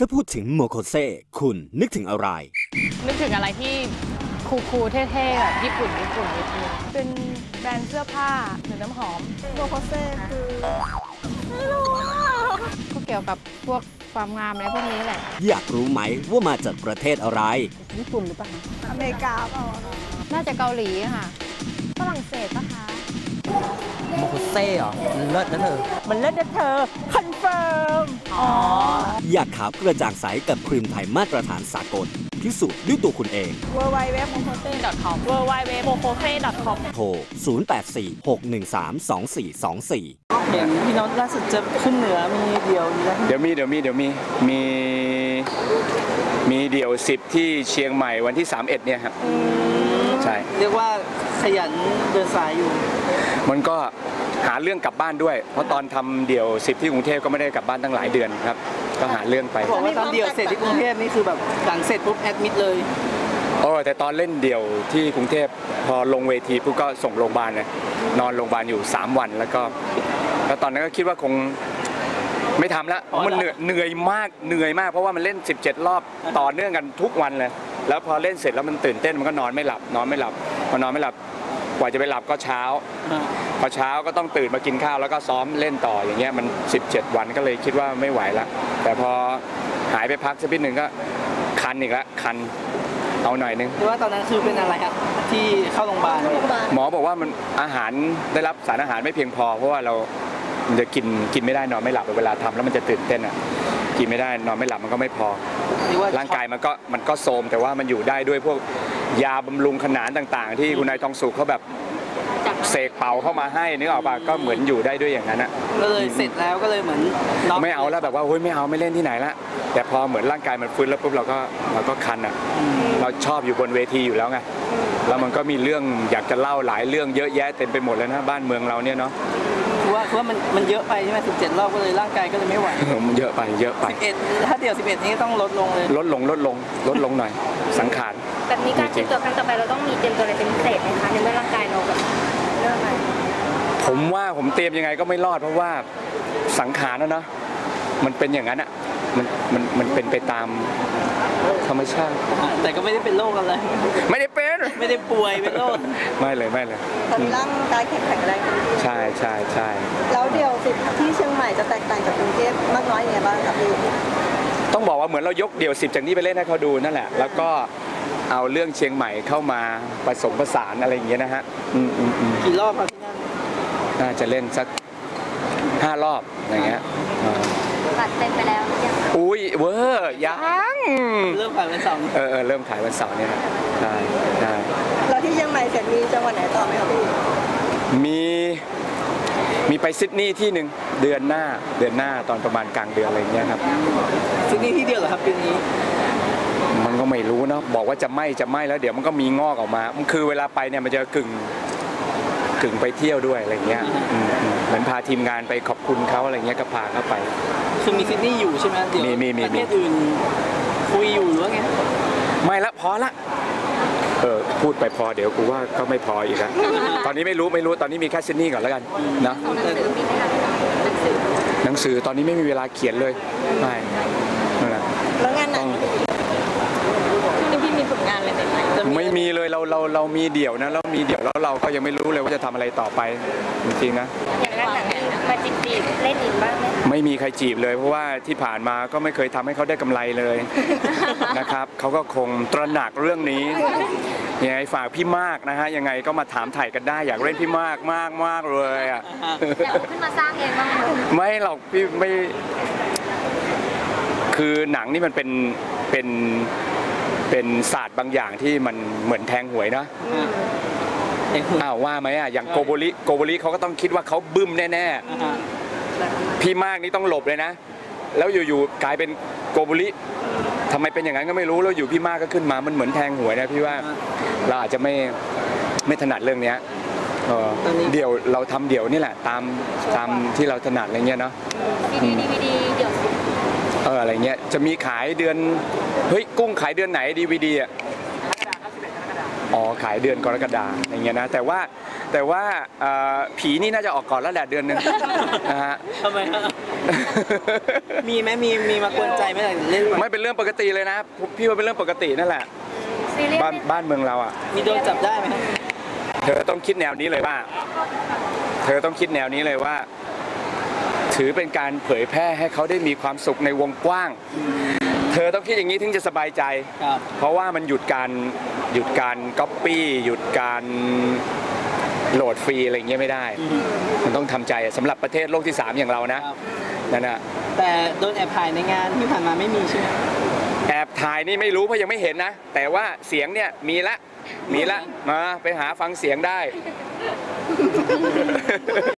ถ้าพูดถึงโมโคเซคุณนึกถึงอะไร นึกถึงอะไรที่คูลๆเท่ๆแบบญี่ปุ่นญี่ปุ่นนิดนึงเป็นแบรนด์เสื้อผ้าหรือน้ำหอมโมโคเซ่คือไม่รู้อะก็เกี่ยวกับพวกความงามอะไรพวกนี้แหละ อยากรู้ไหมว่ามาจากประเทศอะไร ญี่ปุ่นหรือเปล่าอเมริกาเปล่าอะน่าจะเกาหลีอะค่ะฝรั่งเศสปะคะโมโคเซ่เหรอมันเลิศนะเธอ มันเล่นนะเธอคอนเฟิร์ม อ๋อ อยาก ขาวกระจ่างใสกับครีมไทยมาตรฐานสากลพิสูจน์ด้วยตัวคุณเองเวอร์ไวเว็บโมโคเซ่ .com w w w m o k o s e c o m โทร 0846132424 เห็นพี่น้องล่าสุดจะขึ้นเหนือมีเดียวมีอะไรเดี๋ยวมีเดี๋ยวมีเดี๋ยวมีมีมีเดี่ยว 10 ที่เชียงใหม่วันที่ 31 เนี่ยครับใช่เรียกว่าขยันเดินสายอยู่ มันก็หาเรื่องกลับบ้านด้วย เพราะตอนทำเดี่ยว 10 ที่กรุงเทพก็ไม่ได้กลับบ้านตั้งหลายเดือนครับ ก็หาเรื่องไปบอกว่าตอนเดียวเสร็จที่กรุงเทพนี่คือแบบหลังเสร็จปุ๊บแอดมิดเลยโอ้แต่ตอนเล่นเดี่ยวที่กรุงเทพพอลงเวทีปุ๊บก็ส่งโรงพยาบาลเลยนอนโรงพยาบาลอยู่ 3 วันแล้วก็ แล้วตอนนั้นก็คิดว่าคงไม่ทำแล้วเพราะมันเหนื่อยเหนื่อยมากเหนื่อยมาก เพราะว่ามันเล่น 17 รอบต่อเนื่องกันทุกวันเลยแล้วพอเล่นเสร็จแล้วมันตื่นเต้นมันก็นอนไม่หลับ นอนไม่หลับพอนอนไม่หลับ กว่าจะไปหลับก็เช้า พอเช้าก็ต้องตื่นมากินข้าวแล้วก็ซ้อมเล่นต่ออย่างเงี้ยมัน 17 วันก็เลยคิดว่าไม่ไหวละแต่พอหายไปพักสักพักหนึ่งก็คันอีกแล้วคันเอาหน่อยนึงหรือว่าตอนนั้นคือเป็นอะไรครับที่เข้าโรงพยาบาลหมอบอกว่ามันอาหารได้รับสารอาหารไม่เพียงพอ เพราะว่าเรามันจะกินกินไม่ได้นอนไม่หลับเวลาทำแล้วมันจะตื่นเต้นอะกินไม่ได้นอนไม่หลับมันก็ไม่พอ หรือว่าร่างกายมันก็มันก็โทรมแต่ว่ามันอยู่ได้ด้วยพวกยาบำรุงขนานต่างๆ ที่คุณนายทองสุขเขาแบบเสกเป่าเข้ามาให้นึกออกปะก็เหมือนอยู่ได้ด้วยอย่างนั้นอะก็เลยเสร็จแล้วก็เลยเหมือนน็กไม่เอาแล้วแบบว่าเฮ้ยไม่เอาไม่เล่นที่ไหนละแต่พอเหมือนร่างกายมันฟื้นแล้วปุ๊บเราก็เราก็คันอะเราชอบอยู่บนเวทีอยู่แล้วไงแล้วมันก็มีเรื่องอยากจะเล่าหลายเรื่องเยอะแยะเต็มไปหมดเลยนะบ้านเมืองเราเนี่ยเนาะ คือว่าคือว่ามันมันเยอะไปใช่ไหมสิบเจ็ดรอบก็เลยร่างกายก็เลยไม่ไหวมันเยอะไปเยอะไปสิบเอ็ดถ้าเดี่ยวสิบเอ็ดนี้ต้องลดลงเลย ลดลงลดลงลดลงหน่อย สังขารแบบนี้การเตรียมตัวครั้งต่อไปเราต้องมีเตรียมตัวอะไรเป็นพิเศษไหมคะในเมื่อร่างกายเราแบบเริ่มอะไรผมว่าผมเตรียมยังไงก็ไม่รอดเพราะว่าสังขารนะเนาะมันเป็นอย่างนั้นอะมันมันมันเป็นไปตาม ธรรมชาติ แต่ก็ไม่ได้เป็นโรคอะไร ไม่ได้เป็น ไม่ได้ป่วยเป็นโรค ไม่เลยไม่เลยตอนนี้ร่างกายแข็งแรงขึ้นใช่ใช่ใช่แล้วเดียวสิที่เชียงใหม่จะแตกต่างจากกรุงเทพมากน้อยยังไงบ้างครับพี่ต้องบอกว่าเหมือนเรายกเดี่ยวสิบจากนี้ไปเล่นให้เขาดูนั่นแหละ แล้วก็เอาเรื่องเชียงใหม่เข้ามาผสมผสานอะไรอย่างเงี้ยนะฮะอืมอืมอืมกี่รอบครับที่นั่นน่าจะเล่นสักห้ารอบอะไรเงี้ยอ่า บัตรเต็มไปแล้วหรือยังคะอุ้ยเวอร์ยังเริ่มผ่านวันเสาร์เออเออเริ่มขายวันเสาร์เนี่ยนะได้ได้แล้วที่เชียงใหม่เสร็จมีจังหวัดไหนต่อไหมครับพี่มีมีไปซิดนีย์ที่หนึ่งเดือนหน้าเดือนหน้าตอนประมาณกลางเดือนอะไรเงี้ยครับซึ่งนี่ที่เดียวเหรอครับปีนี้ มันก็ไม่รู้เนาะบอกว่าจะไม่จะไม่แล้วเดี๋ยวมันก็มีงอกออกมามันคือเวลาไปเนี่ยมันจะกึ่งกึ่งไปเที่ยวด้วยอะไรเงี้ยอืมอืมเหมือนพาทีมงานไปขอบคุณเขาอะไรเงี้ยก็พาเขาไป คือมีซิดนีย์อยู่ใช่ไหมเดี๋ยวมีมีมี ประเทศอื่นคุยอยู่หรือว่าไงไม่ละพอละเออพูดไปพอเดี๋ยวกูว่าก็ไม่พออีกแล้ว ตอนนี้ไม่รู้ไม่รู้ตอนนี้มีแค่ซิดนีย์ก่อนแล้วกันนะ หนังสือมีไหมคะหนังสือหนังสือตอนนี้ไม่มีเวลาเขียนเลยไม่นั่นแหละ แล้วงานหนั ต้อง ง นี่พี่มีผลงานอะไร ไหมจะไม่มีเลยเราเราเรามีเดี่ยวนะเรามีเดี่ยวแล้วเราก็ยังไม่รู้เลยว่าจะทำอะไรต่อไปจริงๆนะ อย่างนั้นหนังมีมาจีบจีบเล่นอีกบ้างไหมคะไม่มีใครจีบเลย เพราะว่าที่ผ่านมาก็ไม่เคยทำให้เขาได้กำไรเลย นะครับเขาก็คงตระหนักเรื่องนี้ยังไงฝากพี่มากนะฮะยังไงก็มาถามถ่ายกันได้อยากเล่นพี่มากมากมากเลยอะจะเอาขึ้นมาสร้างเองบ้างไหมคะไม่หรอกพี่ไม่ คือหนังนี่มันเป็นเป็น เป็นศาสตร์บางอย่างที่มันเหมือนแทงหวยนะเอกหุ่นอ้าวว่าไหมอะอย่างโกโบริโกโบริเขาก็ต้องคิดว่าเขาบึ้มแน่ๆพี่มากนี่ต้องหลบเลยนะ แล้วอยู่ๆกลายเป็นโกโบุริทำไมเป็นอย่างนั้นก็ไม่รู้แล้วอยู่พี่มากก็ขึ้นมามันเหมือนแทงหวยนะพี่ว่าเราอาจจะไม่ไม่ถนัดเรื่องเนี้ยเออเดี่ยวเราทำเดี่ยวนี่แหละ ตามตามที่เราถนัดอะไรเงี้ยเนาะดีดีดีวีดีเดี๋ยว เอออะไรเงี้ยจะมีขายเดือนเฮ้ยกุ้งขายเดือนไหนดีวีดีอะอ๋อขายเดือนกรกฎาอย่างเงี้ยนะแต่ว่าแต่ว่าเอ่อผีนี่น่าจะออกก่อนแล้วแหละเดือนหนึ่งนะฮะทำไมฮะ มีไหมมีมีมากวนใจไหมเล่นไม่เป็นเรื่องปกติเลยนะพี่ว่าเป็นเรื่องปกตินั่นแหละซีเรียสบ้านบ้านเมืองเราอะ มีโดนจับได้ไหมครับเธอต้องคิดแนวนี้เลยว่า เธอต้องคิดแนวนี้เลยว่า ถือเป็นการเผยแพร่ให้เขาได้มีความสุขในวงกว้าง เธอต้องคิดอย่างนี้ถึงจะสบายใจ ครับ เพราะว่ามันหยุดการหยุดการก๊อปปี้หยุดการโหลดฟรีอะไรอย่างเงี้ยไม่ได้ มันต้องทำใจสำหรับประเทศโลกที่ 3 อย่างเรานะ ครับ นั่นนะแต่โดนแอบถ่ายในงานที่ผ่านมาไม่มีใช่ไหมแอบถ่ายนี่ไม่รู้เพราะยังไม่เห็นนะ แต่ว่าเสียงเนี่ยมีละ มีละ มาไปหาฟังเสียงได้เ